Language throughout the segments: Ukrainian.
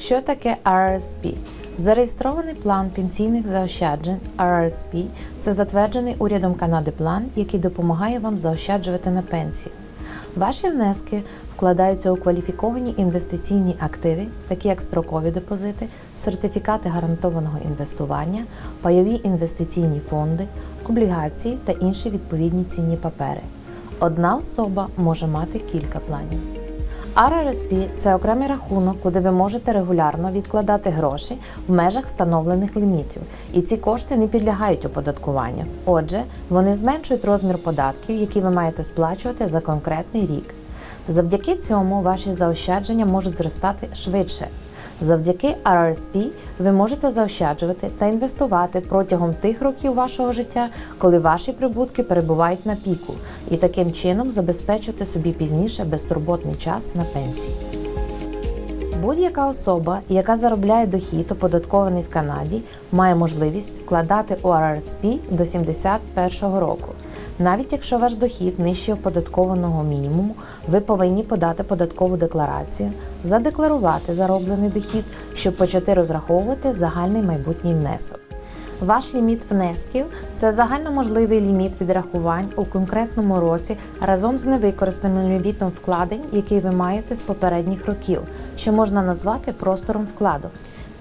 Що таке RRSP? Зареєстрований план пенсійних заощаджень RRSP – це затверджений урядом Канади план, який допомагає вам заощаджувати на пенсію. Ваші внески вкладаються у кваліфіковані інвестиційні активи, такі як строкові депозити, сертифікати гарантованого інвестування, пайові інвестиційні фонди, облігації та інші відповідні цінні папери. Одна особа може мати кілька планів. RRSP – це окремий рахунок, куди ви можете регулярно відкладати гроші в межах встановлених лімітів, і ці кошти не підлягають оподаткуванню. Отже, вони зменшують розмір податків, які ви маєте сплачувати за конкретний рік. Завдяки цьому ваші заощадження можуть зростати швидше. Завдяки RRSP ви можете заощаджувати та інвестувати протягом тих років вашого життя, коли ваші прибутки перебувають на піку, і таким чином забезпечити собі пізніше безтурботний час на пенсії. Будь-яка особа, яка заробляє дохід, оподаткований в Канаді, має можливість вкладати у RRSP до 71-го року. Навіть якщо ваш дохід нижче оподаткованого мінімуму, ви повинні подати податкову декларацію, задекларувати зароблений дохід, щоб почати розраховувати загальний майбутній внесок. Ваш ліміт внесків це загальноможливий ліміт відрахувань у конкретному році разом з невикористаним лімітом вкладень, який ви маєте з попередніх років, що можна назвати простором вкладу.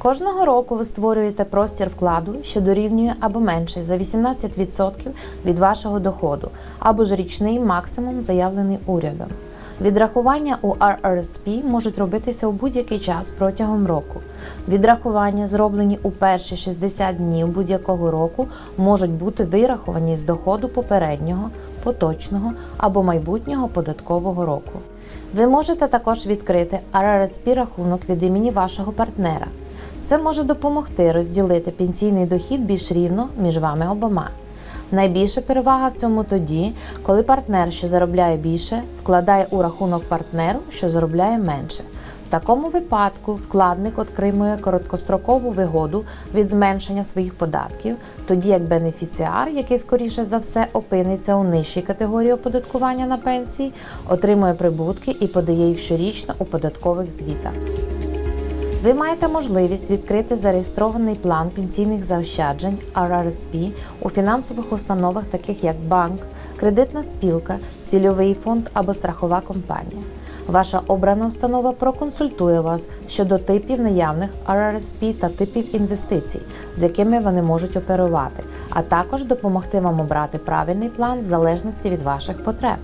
Кожного року ви створюєте простір вкладу, що дорівнює або менше за 18% від вашого доходу, або ж річний максимум, заявлений урядом. Відрахування у RRSP можуть робитися у будь-який час протягом року. Відрахування, зроблені у перші 60 днів будь-якого року, можуть бути вираховані з доходу попереднього, поточного або майбутнього податкового року. Ви можете також відкрити RRSP рахунок від імені вашого партнера. Це може допомогти розділити пенсійний дохід більш рівно між вами обома. Найбільша перевага в цьому тоді, коли партнер, що заробляє більше, вкладає у рахунок партнеру, що заробляє менше. В такому випадку вкладник отримує короткострокову вигоду від зменшення своїх податків, тоді як бенефіціар, який скоріше за все опиниться у нижчій категорії оподаткування на пенсії, отримує прибутки і подає їх щорічно у податкових звітах. Ви маєте можливість відкрити зареєстрований план пенсійних заощаджень RRSP у фінансових установах, таких як банк, кредитна спілка, цільовий фонд або страхова компанія. Ваша обрана установа проконсультує вас щодо типів наявних RRSP та типів інвестицій, з якими вони можуть оперувати, а також допомогти вам обрати правильний план в залежності від ваших потреб.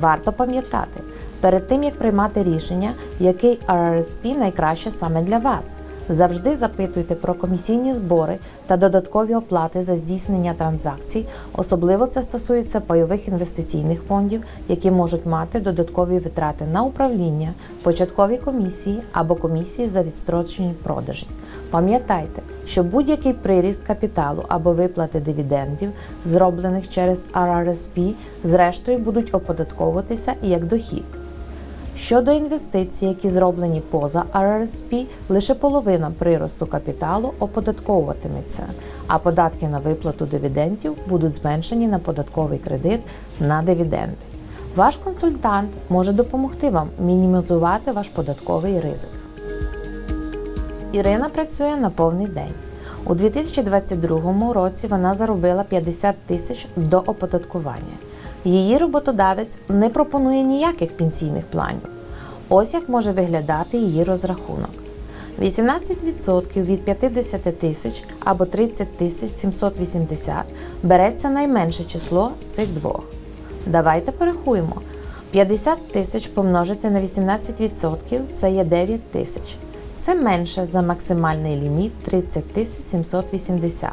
Варто пам'ятати, перед тим як приймати рішення, який RRSP найкраще саме для вас. Завжди запитуйте про комісійні збори та додаткові оплати за здійснення транзакцій. Особливо це стосується пайових інвестиційних фондів, які можуть мати додаткові витрати на управління, початкові комісії або комісії за відстрочені продажі. Пам'ятайте, що будь-який приріст капіталу або виплати дивідендів, зроблених через RRSP, зрештою будуть оподатковуватися як дохід. Щодо інвестицій, які зроблені поза RRSP, лише половина приросту капіталу оподатковуватиметься, а податки на виплату дивідендів будуть зменшені на податковий кредит на дивіденди. Ваш консультант може допомогти вам мінімізувати ваш податковий ризик. Ірина працює на повний день. У 2022 році вона заробила 50 тисяч до оподаткування. Її роботодавець не пропонує ніяких пенсійних планів. Ось як може виглядати її розрахунок. 18% від 50 тисяч або 30 тисяч 780 береться найменше число з цих двох. Давайте порахуємо. 50 тисяч помножити на 18% це є 9 тисяч. Це менше за максимальний ліміт 30 780.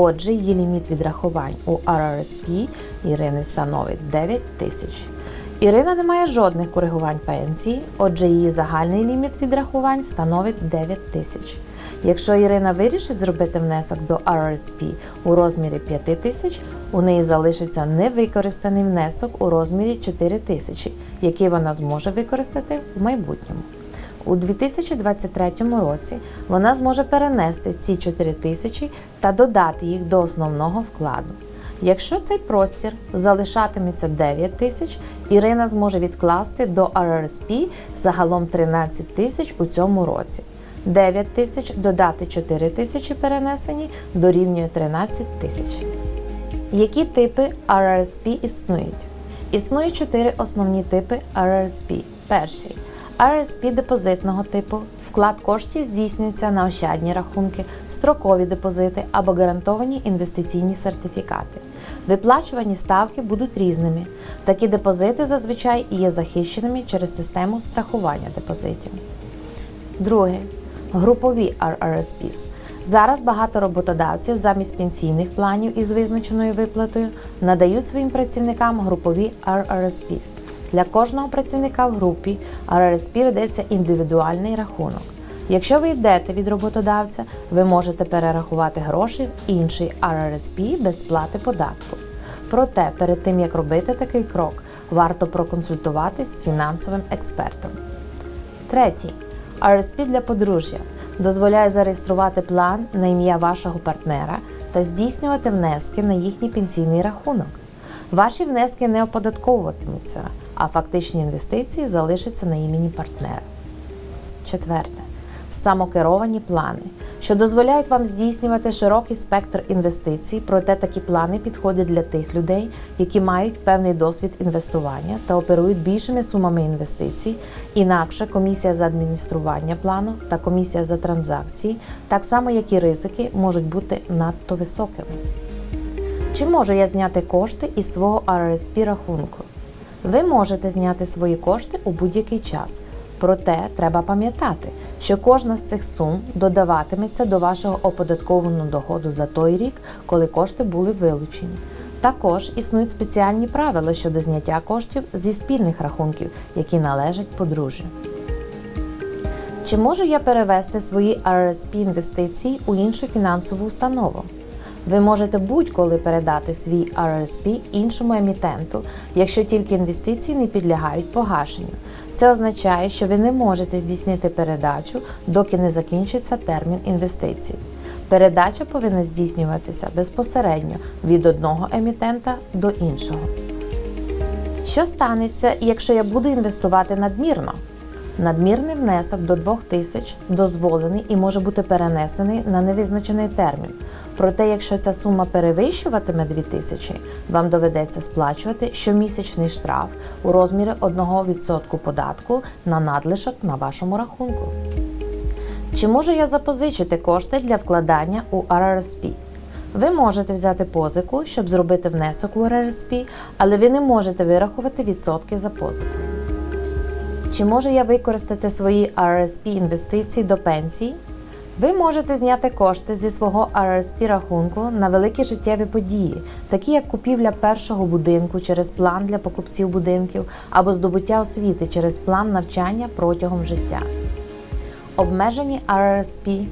Отже, її ліміт відрахувань у RRSP Ірини становить 9 тисяч. Ірина не має жодних коригувань пенсії, отже, її загальний ліміт відрахувань становить 9 тисяч. Якщо Ірина вирішить зробити внесок до RRSP у розмірі 5 тисяч, у неї залишиться невикористаний внесок у розмірі 4 тисячі, який вона зможе використати в майбутньому. У 2023 році вона зможе перенести ці 4 тисячі та додати їх до основного вкладу. Якщо цей простір залишатиметься 9 тисяч, Ірина зможе відкласти до RRSP загалом 13 тисяч у цьому році. 9 тисяч додати 4 тисячі перенесені дорівнює 13 тисяч. Які типи RRSP існують? Існують чотири основні типи RRSP. Перший RRSP депозитного типу. Вклад коштів здійснюється на ощадні рахунки, строкові депозити або гарантовані інвестиційні сертифікати. Виплачувані ставки будуть різними. Такі депозити зазвичай є захищеними через систему страхування депозитів. Друге групові RRSPs. Зараз багато роботодавців замість пенсійних планів із визначеною виплатою надають своїм працівникам групові RRSPs. Для кожного працівника в групі RRSP ведеться індивідуальний рахунок. Якщо ви йдете від роботодавця, ви можете перерахувати гроші в інший RRSP без сплати податку. Проте, перед тим як робити такий крок, варто проконсультуватись з фінансовим експертом. Третій RSP для подружжя дозволяє зареєструвати план на ім'я вашого партнера та здійснювати внески на їхній пенсійний рахунок. Ваші внески не оподатковуватимуться, а фактичні інвестиції залишаться на імені партнера. Четверте самокеровані плани, що дозволяють вам здійснювати широкий спектр інвестицій, проте такі плани підходять для тих людей, які мають певний досвід інвестування та оперують більшими сумами інвестицій. Інакше комісія за адміністрування плану та комісія за транзакції, так само як і ризики, можуть бути надто високими. Чи можу я зняти кошти із свого RRSP рахунку? Ви можете зняти свої кошти у будь-який час. Проте треба пам'ятати, що кожна з цих сум додаватиметься до вашого оподаткованого доходу за той рік, коли кошти були вилучені. Також існують спеціальні правила щодо зняття коштів зі спільних рахунків, які належать подружжю. Чи можу я перевести свої RRSP інвестиції у іншу фінансову установу? Ви можете будь-коли передати свій RRSP іншому емітенту, якщо тільки інвестиції не підлягають погашенню. Це означає, що ви не можете здійснити передачу, доки не закінчиться термін інвестицій. Передача повинна здійснюватися безпосередньо від одного емітента до іншого. Що станеться, якщо я буду інвестувати надмірно? Надмірний внесок до 2000 дозволений і може бути перенесений на невизначений термін. Проте, якщо ця сума перевищуватиме 2000, вам доведеться сплачувати щомісячний штраф у розмірі 1% податку на надлишок на вашому рахунку. Чи можу я запозичити кошти для вкладання у RRSP? Ви можете взяти позику, щоб зробити внесок у RRSP, але ви не можете вирахувати відсотки за позику. Чи можу я використати свої RRSP інвестиції до пенсії? Ви можете зняти кошти зі свого RRSP рахунку на великі життєві події, такі як купівля першого будинку через план для покупців будинків або здобуття освіти через план навчання протягом життя. Обмежені RRSP,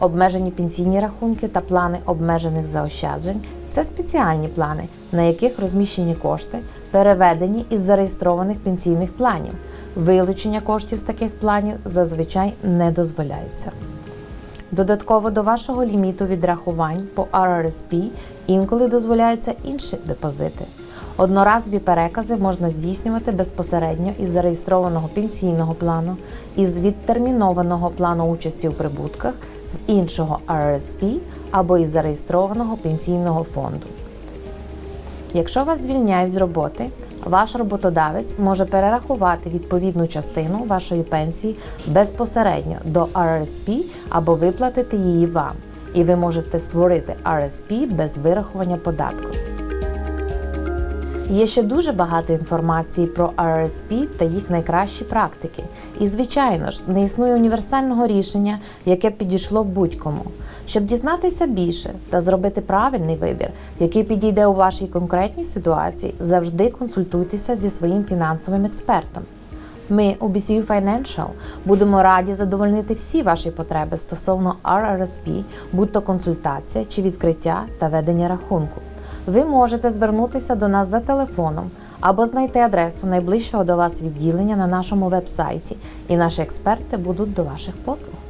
обмежені пенсійні рахунки та плани обмежених заощаджень це спеціальні плани, на яких розміщені кошти, переведені із зареєстрованих пенсійних планів. Вилучення коштів з таких планів зазвичай не дозволяється. Додатково до вашого ліміту відрахувань по RRSP інколи дозволяються інші депозити. Одноразові перекази можна здійснювати безпосередньо із зареєстрованого пенсійного плану, із відтермінованого плану участі у прибутках, з іншого RRSP або із зареєстрованого пенсійного фонду. Якщо вас звільняють з роботи, ваш роботодавець може перерахувати відповідну частину вашої пенсії безпосередньо до RSP або виплатити її вам, і ви можете створити RSP без вирахування податку. Є ще дуже багато інформації про RRSP та їх найкращі практики. І, звичайно ж, не існує універсального рішення, яке підійшло будь-кому. Щоб дізнатися більше та зробити правильний вибір, який підійде у вашій конкретній ситуації, завжди консультуйтеся зі своїм фінансовим експертом. Ми у BCU Financial будемо раді задовольнити всі ваші потреби стосовно RRSP, будь-то консультація чи відкриття та ведення рахунку. Ви можете звернутися до нас за телефоном або знайти адресу найближчого до вас відділення на нашому вебсайті, і наші експерти будуть до ваших послуг.